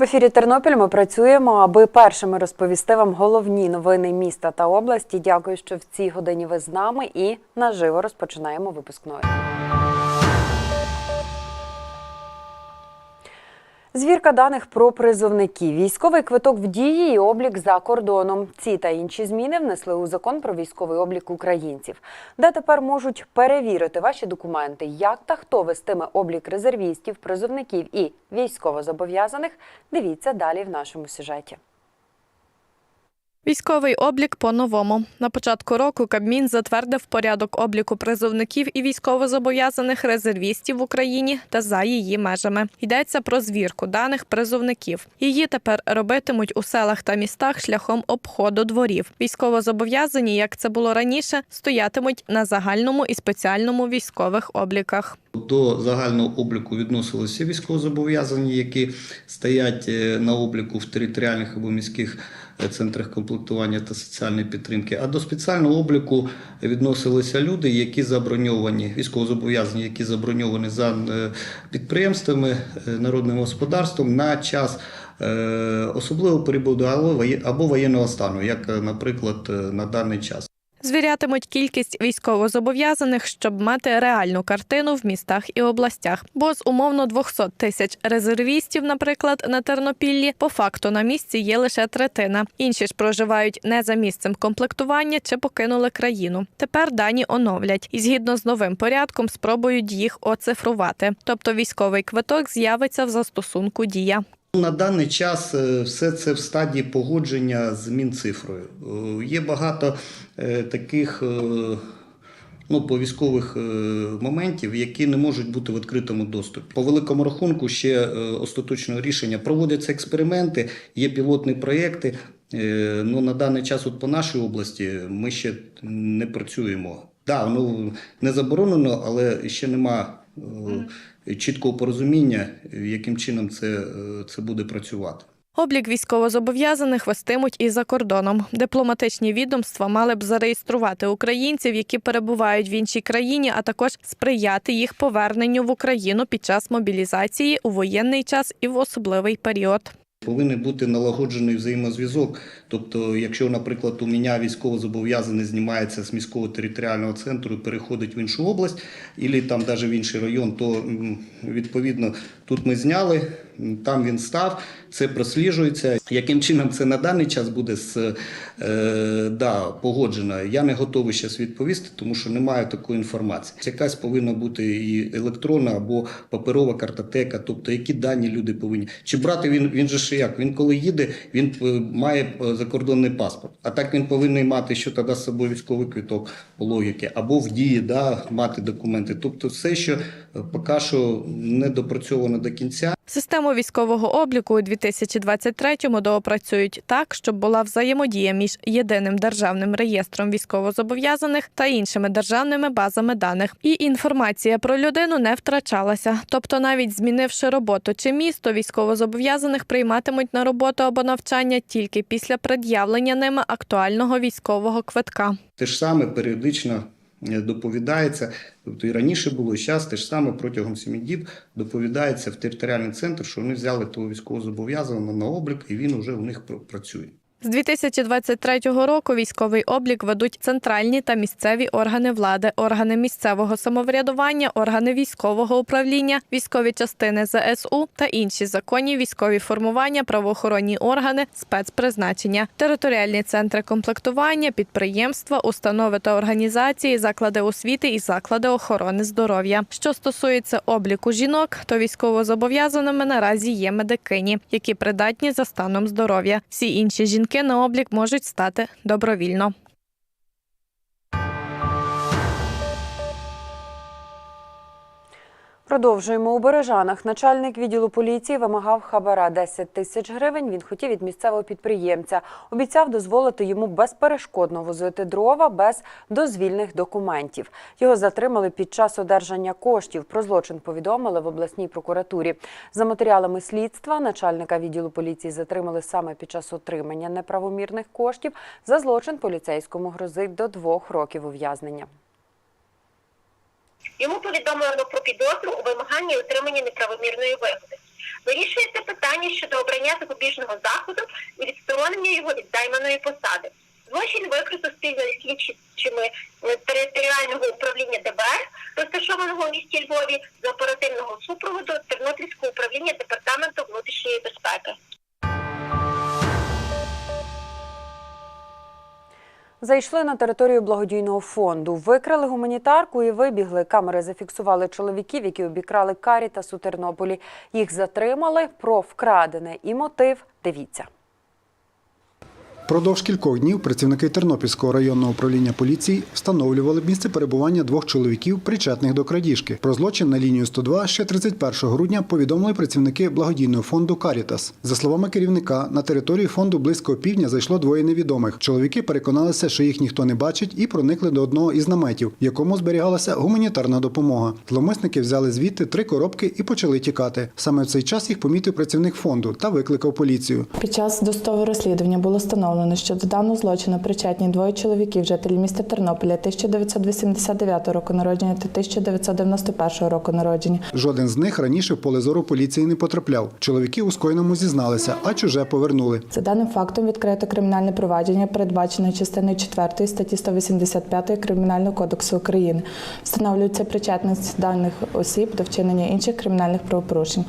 В ефірі Тернопіль ми працюємо, аби першими розповісти вам головні новини міста та області. Дякую, що в цій годині ви з нами і наживо розпочинаємо випуск Звірка даних про призовників, військовий квиток в дії і облік за кордоном. Ці та інші зміни внесли у закон про військовий облік українців, де тепер можуть перевірити ваші документи, як та хто вестиме облік резервістів, призовників і військовозобов'язаних. Дивіться далі в нашому сюжеті. Військовий облік по-новому. На початку року Кабмін затвердив порядок обліку призовників і військовозобов'язаних резервістів в Україні та за її межами. Йдеться про звірку даних призовників. Її тепер робитимуть у селах та містах шляхом обходу дворів. Військовозобов'язані, як це було раніше, стоятимуть на загальному і спеціальному військових обліках. До загального обліку відносилися військовозобов'язані, які стоять е, на обліку в територіальних або міських центрах комплектування та соціальної підтримки. А до спеціального обліку відносилися люди, які заброньовані, військовозобов'язані, які заброньовані за е, підприємствами, е, народним господарством на час. Особливо Особливого періоду або воєнного стану, як, е, наприклад, е, на даний час. Звірятимуть кількість військовозобов'язаних, щоб мати реальну картину в містах і областях. Бо з умовно 200 тисяч резервістів, наприклад, на Тернопіллі, по факту на місці є лише третина. Інші ж проживають не за місцем комплектування чи покинули країну. Тепер дані оновлять і згідно з новим порядком спробують їх оцифрувати. Тобто військовий квиток з'явиться в застосунку дія. На даний час е, все це в стадії погодження з Мінцифрою. Е, Є багато е, таких ну, по е, моментів, які не можуть бути в відкритому доступі. По великому рахунку ще остаточного рішення проводяться експерименти, є пілотні проєкти. Ну, на даний час, от по нашій області, ми ще не працюємо. Так, да, ну не заборонено, але ще нема чіткого порозуміння, яким чином це, е, це буде працювати. Облік військовозобов'язаних вестимуть і за кордоном. Дипломатичні відомства мали б зареєструвати українців, які перебувають в іншій країні, а також сприяти їх поверненню в Україну під час мобілізації у воєнний час і в особливий період. Повинен бути налагоджений взаємозв'язок. Тобто, якщо, наприклад, у мене військовозобов'язаний знімається з міського територіального центру і переходить в іншу область, або там навіть в інший район, то відповідно тут ми зняли, там він став, це просліджується. Яким чином це на даний час буде з, е, да, погоджено, я не готовий зараз відповісти, тому що немає такої інформації. Якась повинна бути і електронна або паперова картотека, тобто які дані люди повинні. Чи брати він, він же ж як? Він коли їде, він е, має е, закордонний паспорт. А так він повинен мати, що тоді з собою військовий квиток по логіки, або в дії да, мати документи. Тобто все, що е, поки що не допрацьовано до кінця. Систему військового обліку у 2023-му доопрацюють так, щоб була взаємодія між єдиним державним реєстром військовозобов'язаних та іншими державними базами даних. І інформація про людину не втрачалася. Тобто, навіть змінивши роботу чи місто, військовозобов'язаних прийматимуть на роботу або навчання тільки після пред'явлення ними актуального військового квитка. Те ж саме періодично доповідається, тобто і раніше було, і зараз те ж саме протягом семи діб доповідається в територіальний центр, що вони взяли того військовозобов'язаного на облік, і він вже у них працює. З 2023 року військовий облік ведуть центральні та місцеві органи влади, органи місцевого самоврядування, органи військового управління, військові частини ЗСУ та інші законні військові формування, правоохоронні органи, спецпризначення, територіальні центри комплектування, підприємства, установи та організації, заклади освіти і заклади охорони здоров'я. Що стосується обліку жінок, то військовозобов'язаними наразі є медикині, які придатні за станом здоров'я. Всі інші жінки на облік можуть стати добровільно. Продовжуємо у Бережанах. Начальник відділу поліції вимагав хабара 10 тисяч гривень. Він хотів від місцевого підприємця. Обіцяв дозволити йому безперешкодно возити дрова без дозвільних документів. Його затримали під час одержання коштів. Про злочин повідомили в обласній прокуратурі. За матеріалами слідства начальника відділу поліції затримали саме під час отримання неправомірних коштів. За злочин поліцейському грозить до двох років ув'язнення. Йому повідомлено про підозру у вимаганні і отримання неправомірної вигоди. Вирішується питання щодо обрання запобіжного заходу і відсторонення його від займаної посади. Злочин викрито спільно зі слідчими е, територіального управління ДБР, розташованого у місті Львові, з оперативного супроводу Тернопільського управління департаменту внутрішньої безпеки. Зайшли на територію благодійного фонду, викрали гуманітарку і вибігли. Камери зафіксували чоловіків, які обікрали карі та Тернополі. Їх затримали. Про вкрадене і мотив. Дивіться. Продовж кількох днів працівники Тернопільського районного управління поліції встановлювали місце перебування двох чоловіків, причетних до крадіжки. Про злочин на лінію 102 ще 31 грудня повідомили працівники благодійного фонду Карітас. За словами керівника, на територію фонду близько півдня зайшло двоє невідомих. Чоловіки переконалися, що їх ніхто не бачить, і проникли до одного із наметів, в якому зберігалася гуманітарна допомога. Зловмисники взяли звідти три коробки і почали тікати. Саме в цей час їх помітив працівник фонду та викликав поліцію. Під час досудового розслідування було встановлено, що до даного злочину причетні двоє чоловіків, жителі міста Тернополя 1989 року народження та 1991 року народження. Жоден з них раніше в поле зору поліції не потрапляв. Чоловіки у скоєному зізналися, а чуже повернули. За даним фактом відкрито кримінальне провадження, передбачене частиною 4 статті 185 Кримінального кодексу України. Встановлюється причетність даних осіб до вчинення інших кримінальних правопорушень.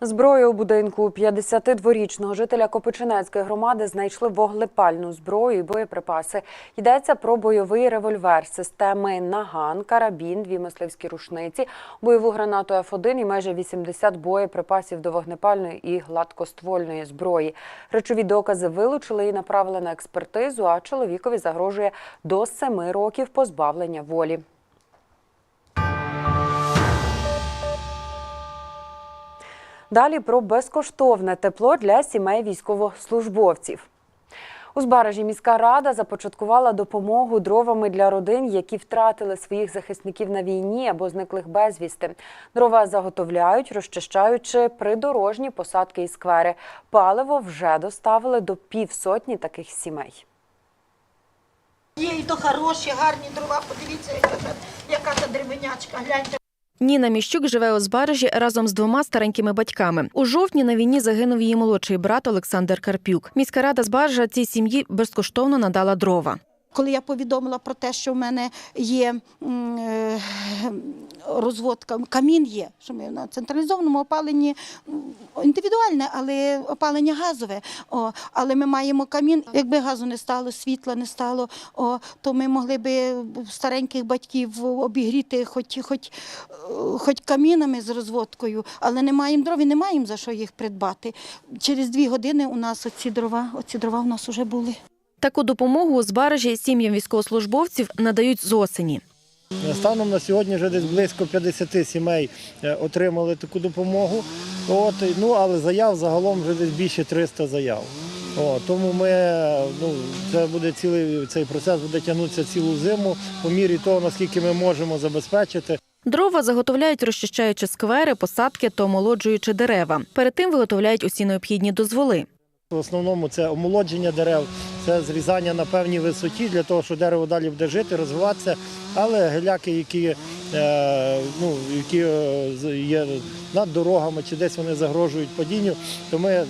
Зброю у будинку 52-річного жителя Копичинецької громади знайшли вогнепальну зброю і боєприпаси. Йдеться про бойовий револьвер системи Наган, карабін, дві мисливські рушниці, бойову гранату Ф1 і майже 80 боєприпасів до вогнепальної і гладкоствольної зброї. Речові докази вилучили і направили на експертизу. А чоловікові загрожує до 7 років позбавлення волі. Далі про безкоштовне тепло для сімей військовослужбовців. У Збаражі міська рада започаткувала допомогу дровами для родин, які втратили своїх захисників на війні або зниклих безвісти. Дрова заготовляють, розчищаючи придорожні посадки і сквери. Паливо вже доставили до півсотні таких сімей. Є і то хороші, гарні дрова. Подивіться, яка, та- деревенячка. Гляньте. Ніна Міщук живе у Збаражі разом з двома старенькими батьками. У жовтні на війні загинув її молодший брат Олександр Карпюк. Міська рада Збаража цій сім'ї безкоштовно надала дрова. Коли я повідомила про те, що в мене є е, розводка, камін є, що ми на централізованому опаленні індивідуальне, але опалення газове. О, але ми маємо камін. Якби газу не стало, світла не стало, о, то ми могли би стареньких батьків обігріти хоч, хоч, хоч камінами з розводкою, але не маємо дров і не маємо за що їх придбати. Через дві години у нас оці дрова, оці дрова у нас вже були. Таку допомогу у Збаражі сім'ям військовослужбовців надають з осені. Станом на сьогодні вже десь близько 50 сімей е, отримали таку допомогу. От, ну, але заяв загалом вже десь більше 300 заяв. От, тому ми, е, ну, це буде цілий цей процес буде тягнутися цілу зиму по мірі того, наскільки ми можемо забезпечити. Дрова заготовляють, розчищаючи сквери, посадки та омолоджуючи дерева. Перед тим виготовляють усі необхідні дозволи. В основному це омолодження дерев, це зрізання на певній висоті для того, щоб дерево далі буде жити, розвиватися. Але геляки, які, е, ну, які е, є над дорогами чи десь вони загрожують падінню, то ми е,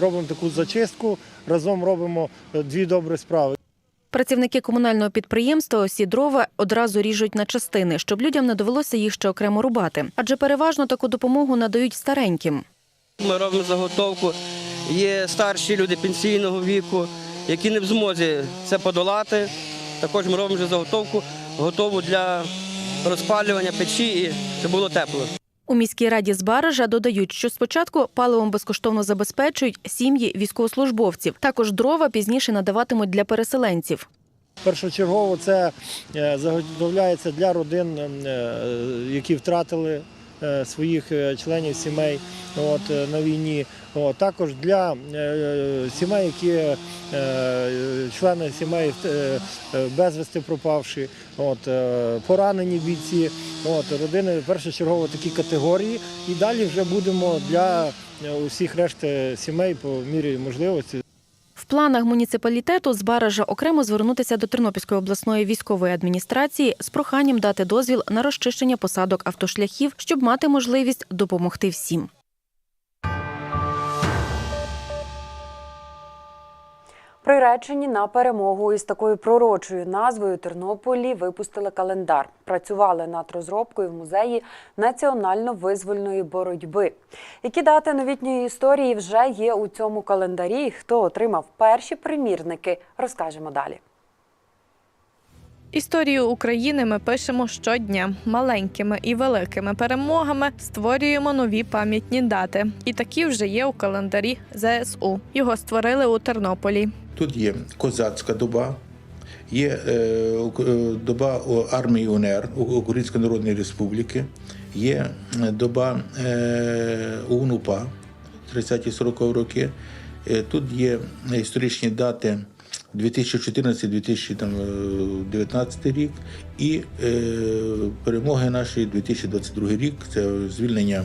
робимо таку зачистку, разом робимо дві добрі справи. Працівники комунального підприємства усі дрова одразу ріжуть на частини, щоб людям не довелося їх ще окремо рубати. Адже переважно таку допомогу надають стареньким. Ми робимо заготовку. Є старші люди пенсійного віку, які не в змозі це подолати. Також ми робимо вже заготовку, готову для розпалювання печі і щоб було тепло. У міській раді Збаража додають, що спочатку паливом безкоштовно забезпечують сім'ї військовослужбовців. Також дрова пізніше надаватимуть для переселенців. Першочергово це е, заготовляється для родин, е, які втратили своїх е, членів сімей от, е, на війні. От, також для е, сімей, які е, члени сімей е, е, безвісти пропавші, от, е, поранені бійці, от, родини першочергово такі категорії. І далі вже будемо для е, усіх решти сімей по мірі можливості планах муніципалітету з Баража окремо звернутися до Тернопільської обласної військової адміністрації з проханням дати дозвіл на розчищення посадок автошляхів, щоб мати можливість допомогти всім. Приречені на перемогу із такою пророчою назвою Тернополі випустили календар. Працювали над розробкою в музеї національно-визвольної боротьби. Які дати новітньої історії вже є у цьому календарі? Хто отримав перші примірники? Розкажемо далі. Історію України ми пишемо щодня маленькими і великими перемогами створюємо нові пам'ятні дати. І такі вже є у календарі ЗСУ. Його створили у Тернополі. Тут є козацька доба, є е, е, доба армії УНР Української Народної Республіки, є е, доба УНУПА 30-40 роки. Тут є історичні дати 2014-2019 рік і перемоги наші 2022 рік. Це звільнення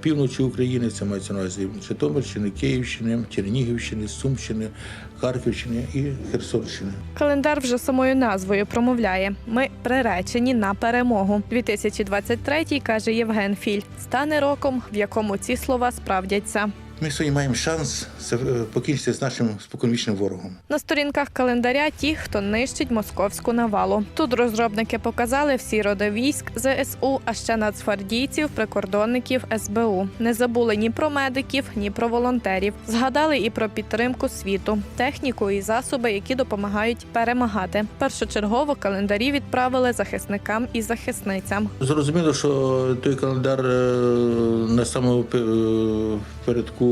півночі України, це мається на увазі Житомирщини, Київщини, Чернігівщини, Сумщини, Харківщини і Херсонщини. Календар вже самою назвою промовляє: ми приречені на перемогу. 2023, каже Євген Філь, стане роком, в якому ці слова справдяться. Ми сьогодні маємо шанс е, покінчити з нашим споконвічним ворогом. На сторінках календаря ті, хто нищить московську навалу. Тут розробники показали всі роди військ ЗСУ, а ще нацгвардійців, прикордонників СБУ. Не забули ні про медиків, ні про волонтерів. Згадали і про підтримку світу, техніку і засоби, які допомагають перемагати. Першочергово календарі відправили захисникам і захисницям. Зрозуміло, що той календар е, на самому е, передку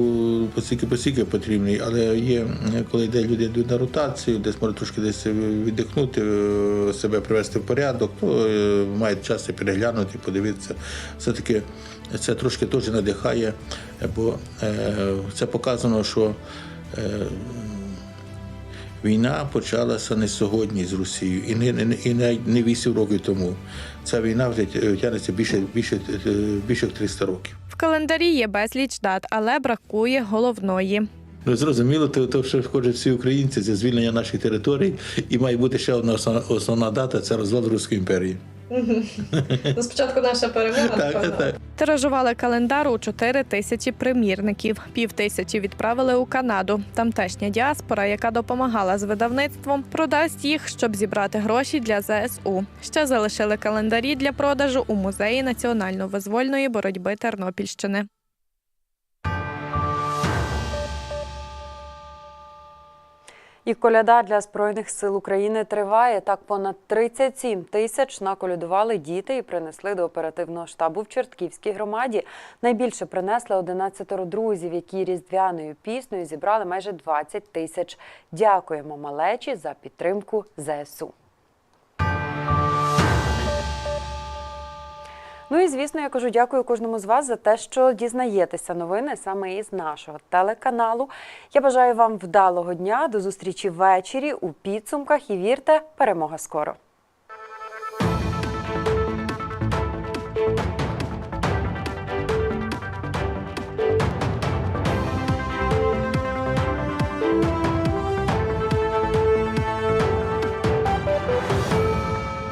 посіки посіки потрібний, але є, е, коли йде люди йдуть на ротацію, десь може трошки десь віддихнути, е, себе привести в порядок, то е, мають час і переглянути, подивитися. Все-таки це трошки теж надихає, е, бо е, це показано, що е, Війна почалася не сьогодні з Росією і не, не, не 8 років тому. Ця війна вже тягнеться більше, більше, е, більше 300 років. Календарі є безліч дат, але бракує головної. Ну, зрозуміло, то, то, що входять всі українці, це звільнення наших територій, і має бути ще одна основна дата це розвал Руської імперії. Ну, спочатку наша перемога. Так, так. Тиражували календар у 4 тисячі примірників. Пів тисячі відправили у Канаду. Тамтешня діаспора, яка допомагала з видавництвом, продасть їх, щоб зібрати гроші для ЗСУ. Ще залишили календарі для продажу у музеї національно-визвольної боротьби Тернопільщини. І коляда для збройних сил України триває. Так понад 37 тисяч наколядували діти і принесли до оперативного штабу в Чортківській громаді. Найбільше принесли 11 друзів, які різдвяною піснею зібрали майже 20 тисяч. Дякуємо малечі за підтримку ЗСУ. Ну і звісно, я кажу дякую кожному з вас за те, що дізнаєтеся новини саме із нашого телеканалу. Я бажаю вам вдалого дня, до зустрічі ввечері у підсумках і вірте, перемога скоро.